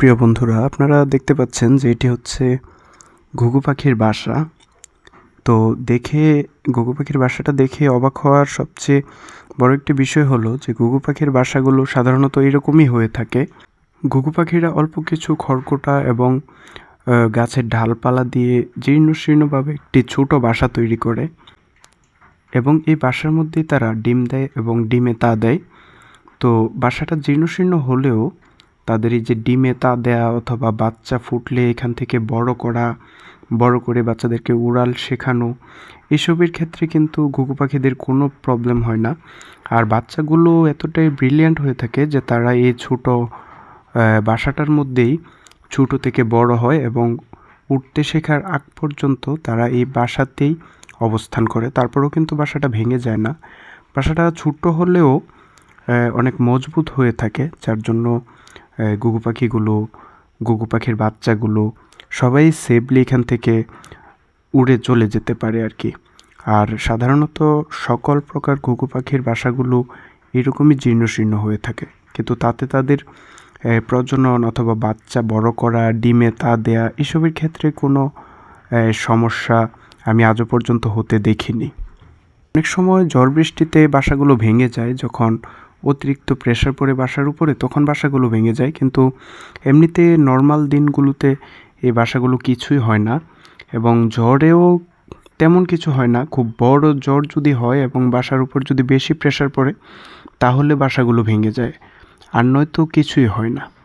প্রিয় বন্ধুরা, আপনারা দেখতে পাচ্ছেন যে এটি হচ্ছে ঘুঘু পাখির বাসা। তো দেখে, ঘুঘু পাখির বাসাটা দেখে অবাক হওয়ার সবচেয়ে বড় একটি বিষয় হলো যে ঘুঘু পাখির বাসাগুলো সাধারণত এরকমই হয়ে থাকে। ঘুঘু পাখিরা অল্প কিছু খড়কুটা এবং গাছের ডালপালা দিয়ে জীর্ণ শীর্ণভাবে একটি ছোট বাসা তৈরি করে এবং এই বাসার মধ্যেই তারা ডিম দেয় এবং ডিমে তা দেয়। তো বাসাটা জীর্ণশীর্ণ হলেও তাদের এই যে ডিমে তা দেয়া অথবা বাচ্চা ফুটলে এখান থেকে বড় করা, বড় করে বাচ্চাদেরকে উড়াল শেখানো, এসবের ক্ষেত্রে কিন্তু ঘুঘু পাখিদের কোনো প্রবলেম হয় না। আর বাচ্চাগুলো এতটাই ব্রিলিয়ান্ট হয়ে থাকে যে তারা এই ছোট বাসাটার মধ্যেই ছোট থেকে বড় হয় এবং উঠতে শেখার আগ পর্যন্ত তারা এই বাসাতেই অবস্থান করে। তারপরেও কিন্তু বাসাটা ভেঙে যায় না। বাসাটা ছোট্ট হলেও অনেক মজবুত হয়ে থাকে, যার জন্য ঘুঘু পাখিগুলো ঘুঘু পাখির বাচ্চাগুলো সবাই সেফলি এখান থেকে উড়ে চলে যেতে পারে আর কি। আর সাধারণত সকল প্রকার ঘুঘু পাখির বাসাগুলো এরকমই জীর্ণশীর্ণ হয়ে থাকে। কিন্তু তাতে তাদের প্রজনন অথবা বাচ্চা বড় করা, ডিমে তা দেয়া এসবের ক্ষেত্রে কোনো সমস্যা আমি আজও পর্যন্ত হতে দেখিনি। অনেক সময় ঝড় বৃষ্টিতে বাসাগুলো ভেঙে যায় যখন অতিরিক্ত প্রেশার পড়ে বাসার উপরে, তখন বাসাগুলো ভেঙে যায়। কিন্তু এমনিতে নর্মাল দিনগুলোতে এই বাসাগুলো কিছুই হয় না এবং ঝড়েও তেমন কিছু হয় না। খুব বড় জ্বর যদি হয় এবং বাসার উপর যদি বেশি প্রেশার পড়ে, তাহলে বাসাগুলো ভেঙে যায়। আর নয়তো কিছুই হয় না।